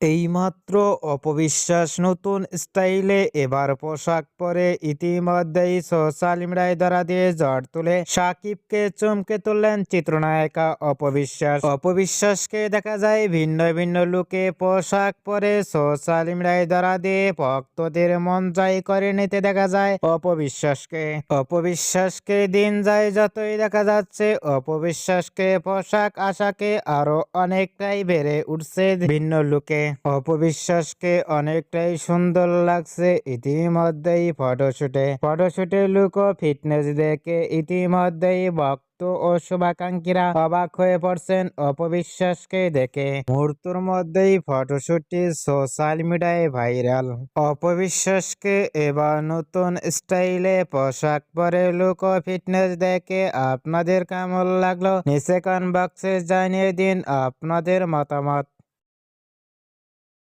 এইমাত্র অপবিশ্বাস নতুন স্টাইলে এবার পোশাক পরে ইতিমধ্যেই সোশ্যাল মিডিয়ায় ধরা দিয়ে ঝড় তুলে সাকিবকে চমকে তুললেন চিত্রনায়িকা অপবিশ্বাস। অপবিশ্বাসকে দেখা যায় ভিন্ন ভিন্ন লুকে পোশাক পরে সোশ্যাল মিডিয়ায় ধরা দিয়ে ভক্তদের মন জয় করে নিতে দেখা যায় অপবিশ্বাসকে। অপবিশ্বাসকে দিন যায় যতই দেখা যাচ্ছে অপবিশ্বাসকে পোশাক আশাকে আরও অনেকটাই বেড়ে উঠছে ভিন্ন লুকে। অপবিশ্বাসকে অনেকটাই সুন্দর লাগছে ইতিমধ্যেই ফটোশুটে। ফটোশুটে লুক ও ফিটনেস দেখে ইতিমধ্যেই ভক্ত ও শুভাকাঙ্ক্ষীরা অবাক হয়ে পড়ছেন অপবিশ্বাসকে দেখে। মুহূর্তের মধ্যেই ফটোশুটটি সোশ্যাল মিডিয়ায় ভাইরাল অপবিশ্বাসকে এবার নতুন স্টাইলে পোশাক পরে লুক ও ফিটনেস দেখে আপনাদের কেমন লাগল? নিচে কমেন্ট বক্সে জানিয়ে দিন আপনাদের মতামত।